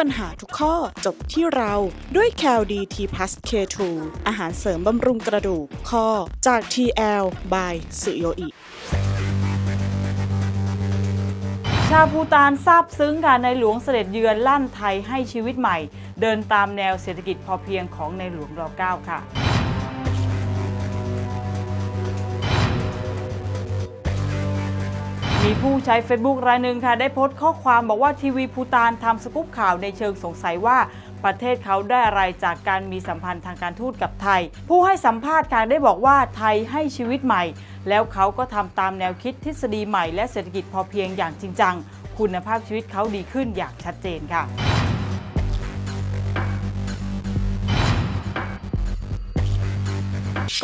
ปัญหาทุกข้อจบที่เราด้วย c a l d t p l u s K2 อาหารเสริมบำรุงกระดูกข้อจาก TL by สุโยอิชาวภูตานซาบซึ้งค่ะในหลวงเสด็จเยือนลั่นไทยให้ชีวิตใหม่ เดินตามแนวเศรษฐกิจพอเพียงของในหลวงร9ค่ะ มีผู้ใช้ Facebook รายหนึ่งค่ะ ได้โพสต์ข้อความบอกว่าทีวีภูตานทำสกู๊ปข่าวในเชิงสงสัยว่าประเทศเขาได้อะไรจากการมีสัมพันธ์ทางการทูตกับไทย ผู้ให้สัมภาษณ์การได้บอกว่าไทยให้ชีวิตใหม่ แล้วเขาก็ทำตามแนวคิดทฤษฎีใหม่และเศรษฐกิจพอเพียงอย่างจริงจัง คุณภาพชีวิตเขาดีขึ้นอย่างชัดเจนค่ะ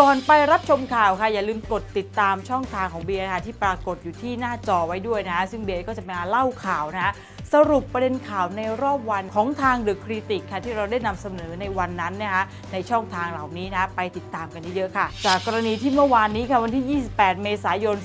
ก่อนไปรับชมข่าวค่ะ อย่าลืมกดติดตามช่องทางของเบียร์นะคะที่ปรากฏอยู่ที่หน้าจอไว้ด้วยนะ ซึ่งเบียร์ก็จะมาเล่าข่าวนะ สรุปประเด็นข่าวในรอบวันของทางเดอะคริติกค่ะที่เราได้นำเสนอในวันนั้นนะคะในช่องทางเหล่านี้นะไปติดตามกันเยอะๆค่ะ จากกรณีที่เมื่อวานนี้ค่ะวันที่ 28 เมษายน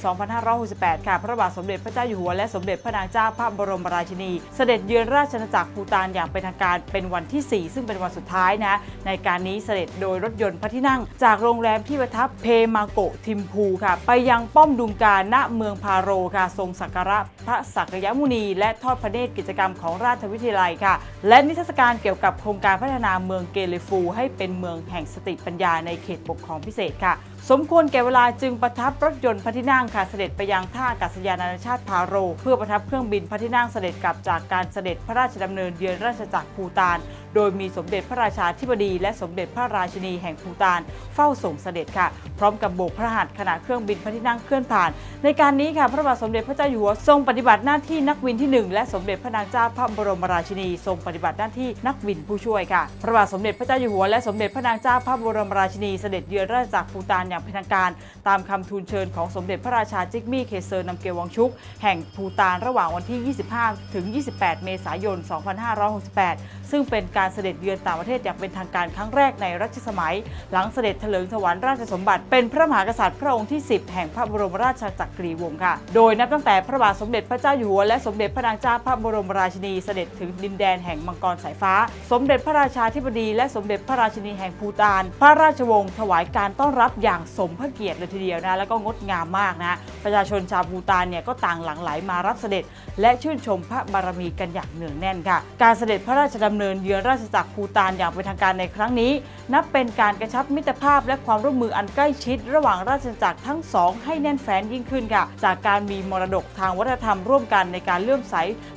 2568 ค่ะ พระบาทสมเด็จพระเจ้าอยู่หัวและสมเด็จพระนางเจ้าพระบรมราชินี เสด็จเยือนราชอาณาจักรภูตานอย่างเป็นทางการเป็นวันที่ 4 ซึ่งเป็นวันสุดท้ายนะในการนี้เสด็จโดยรถยนต์พระที่นั่ง จากโรงแรมที่ประทับเพมาโกทิมพูค่ะ ไปยังป้อมดุงการณเมืองพาโรค่ะทรงสักการะพระสักยมุนีและทอดพระเนตรกิจกรรมของราชวิทยาลัยค่ะ และนิทรรศการเกี่ยวกับโครงการพัฒนาเมืองเกเลฟู ให้เป็นเมืองแห่งสติปัญญาในเขตปกครองพิเศษค่ะ สมควรแก่เวลาจึงประทับรถยนต์พระที่นั่งค่ะเสด็จไปยังท่าอากาศยานานาชาติพาโร เพื่อประทับเครื่องบินพระที่นั่งเสด็จกลับจากการเสด็จพระราชดำเนินเยือนราชจักรภูตาน โดยมีสมเด็จพระราชาธิบดี และสมเด็จพระราชินีแห่งภูตาน เฝ้าส่งเสด็จค่ะ พร้อมกับโบกพระหัตถ์ขณะเครื่องบินพระที่นั่งเคลื่อนผ่าน ในการนี้ค่ะพระบาทสมเด็จพระเจ้าอยู่หัวทรงปฏิบัติหน้าที่นักบินที่หนึ่งและสมเด็จพระนางเจ้าพระบรมราชินี ทรงปฏิบัติหน้าที่นักบินผู้ช่วยค่ะ พระบาทสมเด็จพระเจ้าอยู่หัวและสมเด็จพระนางเจ้าพระบรมราชินีเสด็จเยือนราชจักรภูตานอย่างเป็นทางการ ตามคำทูลเชิญของสมเด็จพระราชาจิกมี่เคเซอร์นำเกลวังชุก แห่งภูตานระหว่างวันที่ 25 ถึง 28 เมษายน 2568 ซึ่งเป็นการเสด็จเยือนต่างประเทศอย่างเป็นทางการครั้งแรกในรัชสมัย หลังเสด็จเถลิงถวัลราชสมบัติเป็นพระมหากษัตริย์พระองค์ที่ 10 แห่งพระบรมราชจักรีวงศ์ค่ะ โดยนับตั้งแต่พระบาทสมเด็จพระเจ้าอยู่หัวและสมเด็จพระนางเจ้าพระบรมราชินีเสด็จถึงดินแดนแห่งมังกรสายฟ้า สมเด็จพระราชาธิบดี และสมเด็จพระราชินีแห่งภูตาน พระราชวงศ์ถวายการต้อนรับอย่างสมพระเกียรติเลยทีเดียวนะแล้วก็งดงามมากนะประชาชนชาวภูตานเนี่ยก็ต่างหลั่งไหลมารับเสด็จ และชื่นชมพระบารมีกันอย่างเนืองแน่นค่ะ การเสด็จพระราชดำเนินเยือนราชจักรภูตานอย่างเป็นทางการในครั้งนี้ นับเป็นการกระชับมิตรภาพและความร่วมมืออันใกล้ชิด ระหว่างราชจักรทั้งสองให้แน่นแฟ้นยิ่งขึ้นค่ะ จากการมีมรดกทางวัฒนธรรมร่วมกันในการเลื่อมใส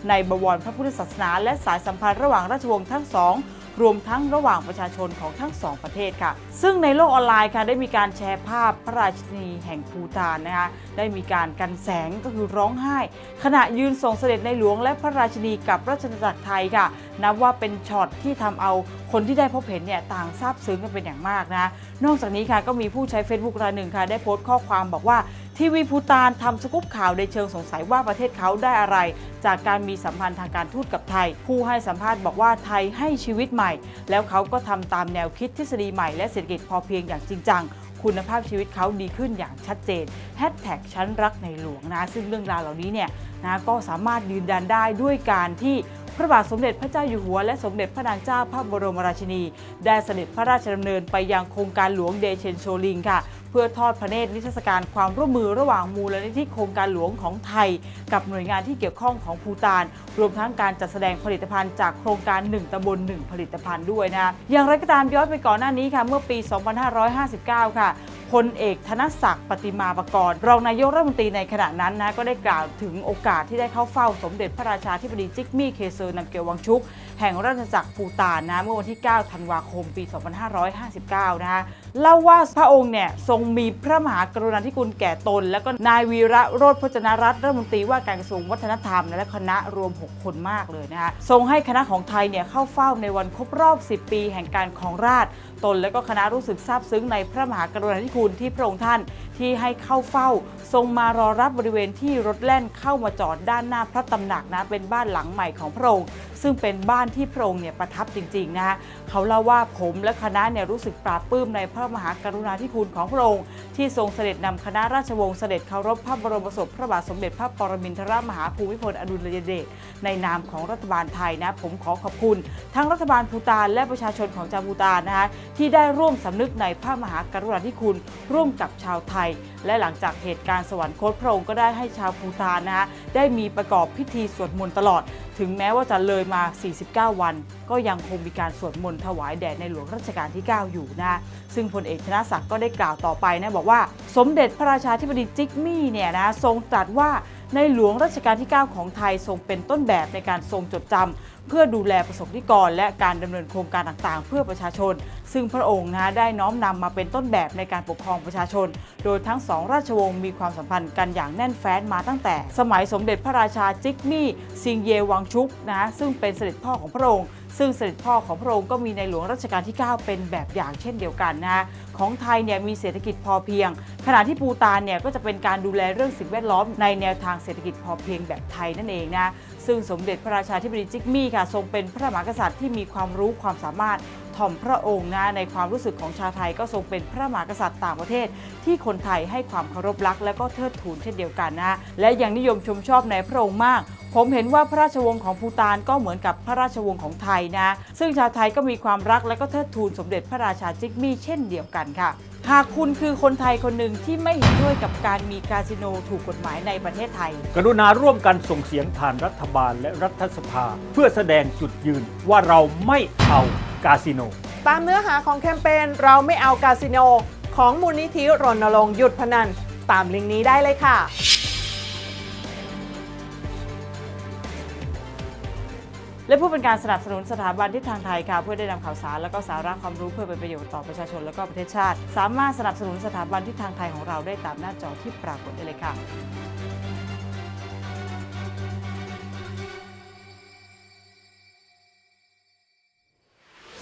ในบวรพระพุทธศาสนา และสายสัมพันธ์ระหว่างราชวงศ์ทั้งสอง รวมทั้งระหว่างประชาชนของทั้งสองประเทศค่ะ ซึ่งในโลกออนไลน์ค่ะได้มีการแชร์ภาพพระราชินีแห่งภูตานนะคะได้มีการกันแสงก็คือร้องไห้ ขณะยืนส่งเสด็จในหลวงและพระราชินีกับราชนาณาจักรไทยค่ะ นับว่าเป็นช็อตที่ทำเอาคนที่ได้พบเห็นเนี่ยต่างซาบซึ้งกันเป็นอย่างมากนะ นอกจากนี้ค่ะก็มีผู้ใช้ Facebook รายหนึ่งค่ะได้โพสต์ข้อความบอกว่าทีวีภูตานทำสกู๊ปข่าวในเชิงสงสัยว่าประเทศเขาได้อะไร จากการมีสัมพันธ์ทางการทูตกับไทย ผู้ให้สัมภาษณ์บอกว่าไทยให้ชีวิตใหม่ แล้วเขาก็ทำตามแนวคิดทฤษฎีใหม่และเศรษฐกิจพอเพียงอย่างจริงจังคุณภาพชีวิตเขาดีขึ้นอย่างชัดเจนแฮชแท็กชั้นรักในหลวงนะ ซึ่งเรื่องราวเหล่านี้เนี่ยนะก็สามารถยืนยันได้ด้วยการที่ พระบาทสมเด็จพระเจ้าอยู่หัวและสมเด็จพระนางเจ้าพระบรมราชินี ได้เสด็จพระราชดำเนินไปยังโครงการหลวงเดเชนโชลิงค่ะ เพื่อทอดพระเนตรนิทรรศการความร่วมมือระหว่างมูลนิธิโครงการหลวงของไทย กับหน่วยงานที่เกี่ยวข้องของภูตาน รวมทั้งการจัดแสดงผลิตภัณฑ์จากโครงการ 1ตำบล1ผลิตภัณฑ์ด้วยนะ อย่างไรก็ตามย้อนไปก่อนหน้านี้ค่ะเมื่อปี 2559 ค่ะ พลเอกธนศักดิ์ปฏิมาประกรณ์รองนายกรัฐมนตรีในขณะนั้นนะก็ได้กล่าวถึงโอกาสที่ได้เข้าเฝ้าสมเด็จพระราชาธิบดีจิกมี่เคเซอร์นำเกียววังชุก แห่งราชจักรภูตานนะเมื่อวันที่ 9 ธันวาคม ปี 2559 นะคะ เล่าว่าพระองค์เนี่ยทรงมีพระมหากรุณาธิคุณแก่ตน แล้วก็นายวีระโรธพจนรัตน์รัฐมนตรีว่าการกระทรวงวัฒนธรรม และคณะรวม 6 คนมากเลยนะคะทรงให้คณะของไทยเนี่ยเข้าเฝ้าในวันครบรอบ 10 ปีแห่งการครองราชตนและก็คณะรู้สึกซาบซึ้งในพระมหากรุณาธิคุณที่พระองค์ท่านที่ให้เข้าเฝ้า ทรงมารอรับบริเวณที่รถแล่นเข้ามาจอดด้านหน้าพระตำหนักนะเป็นบ้านหลังใหม่ของพระองค์ซึ่งเป็นบ้านที่พระองค์เนี่ยประทับจริงๆนะฮะเขาเล่าว่าผมและคณะเนี่ยรู้สึกปลาบปลื้มในพระมหากรุณาธิคุณของพระองค์ที่ทรงเสด็จนำคณะราชวงศ์เสด็จเคารพพระบรมศพพระบาทสมเด็จพระปรมินทรมหาภูมิพลอดุลยเดชในนามของรัฐบาลไทยนะผมขอขอบคุณทั้งรัฐบาลภูตานและประชาชนของจาบูตานนะคะที่ได้ร่วมสำนึกในพระมหากรุณาธิคุณร่วมกับชาวไทย และหลังจากเหตุการณ์สวรรคตพระองค์ก็ได้ให้ชาวภูตานนะคะได้มีประกอบพิธีสวดมนต์ตลอด ถึงแม้ว่าจะเลยมา 49 วัน ก็ยังคงมีการสวดมนต์ถวายแด่ในหลวงรัชกาลที่ 9 อยู่นะ ซึ่งพลเอกชนะศักดิ์ก็ได้กล่าวต่อไปนะบอกว่า สมเด็จพระราชาธิบดีจิกมี่เนี่ยนะทรงตรัสว่า ในหลวงรัชกาลที่ 9 ของไทยทรงเป็นต้นแบบในการทรงจดจำเพื่อดูแลประสบนิกร และการดำเนินโครงการต่างๆ เพื่อประชาชน ซึ่งพระองค์นะได้น้อมนำมาเป็นต้นแบบในการปกครองประชาชน โดยทั้งสองราชวงศ์มีความสัมพันธ์กันอย่างแน่นแฟ้นมาตั้งแต่ สมัยสมเด็จพระราชาจิกมี่ซิงเยวังชุกนะซึ่งเป็นเสด็จพ่อของพระองค์ ซึ่งเสด็จพ่อของพระองค์ก็มีในหลวงรัชกาลที่ 9 เป็นแบบอย่างเช่นเดียวกันนะฮะของไทยเนี่ยมีเศรษฐกิจพอเพียง ขณะที่ปูตานเนี่ยก็จะเป็นการดูแลเรื่องสิ่งแวดล้อมในแนวทางเศรษฐกิจพอเพียงแบบไทยนั่นเองนะซึ่งสมเด็จพระราชาธิบดีจิกมี่ค่ะทรงเป็นพระมหากษัตริย์ที่มีความรู้ความสามารถถ่อมพระองค์นะในความรู้สึกของชาวไทยก็ทรงเป็นพระมหากษัตริย์ต่างประเทศ ที่คนไทยให้ความเคารพรักและก็เทิดทูนเช่นเดียวกันนะและยังนิยมชมชอบในพระองค์มาก ผมเห็นว่าพระราชวงศ์ของภูตานก็เหมือนกับพระราชวงศ์ของไทยนะ ซึ่งชาวไทยก็มีความรักและก็เทิดทูนสมเด็จพระราชาจิกมี่เช่นเดียวกันค่ะ หากคุณคือคนไทยคนหนึ่งที่ไม่เห็นด้วยกับการมีคาสิโนถูกกฎหมายในประเทศไทย กรุณาร่วมกันส่งเสียงผ่านรัฐบาลและรัฐสภา เพื่อแสดงจุดยืนว่าเราไม่เอากาสิโน ตามเนื้อหาของแคมเปญเราไม่เอากาสิโน ของมูลนิธิรณรงค์หยุดพนัน ตามลิงก์นี้ได้เลยค่ะ และผู้เป็นการสนับสนุนสถาบันทิศทางไทยค่ะเพื่อได้นำข่าวสารและก็สาระความรู้เพื่อเป็นประโยชน์ต่อประชาชนและก็ประเทศชาติ สามารถสนับสนุนสถาบันทิศทางไทยของเราได้ตามหน้าจอที่ปรากฏได้เลยค่ะ